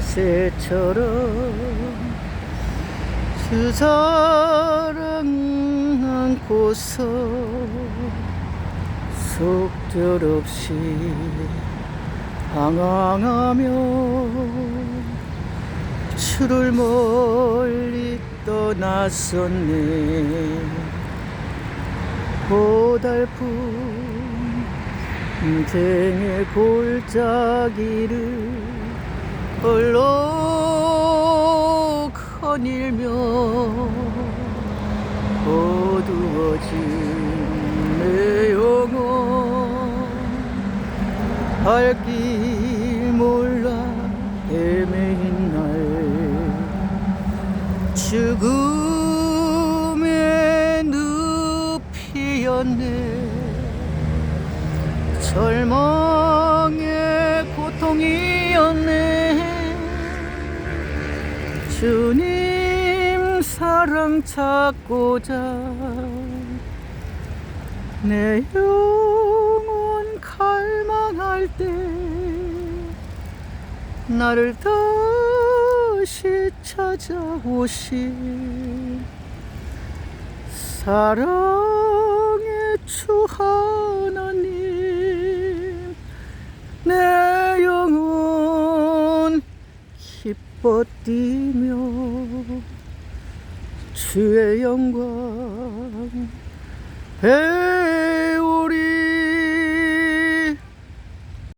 새처럼 그 사랑 안고서 속절없이 방황하며 추를 멀리 떠났었네. 고달픈 인생의 골짜기를 홀로 거닐며 어두워진 내 영혼 할길 몰라 헤매인 날. 죽음의 늪이었네. 절망의 고통이 주님 사랑 찾고자 내 영혼 갈망할 때 나를 다시 찾아오신 사랑 기뻐 뛰며 주의 영광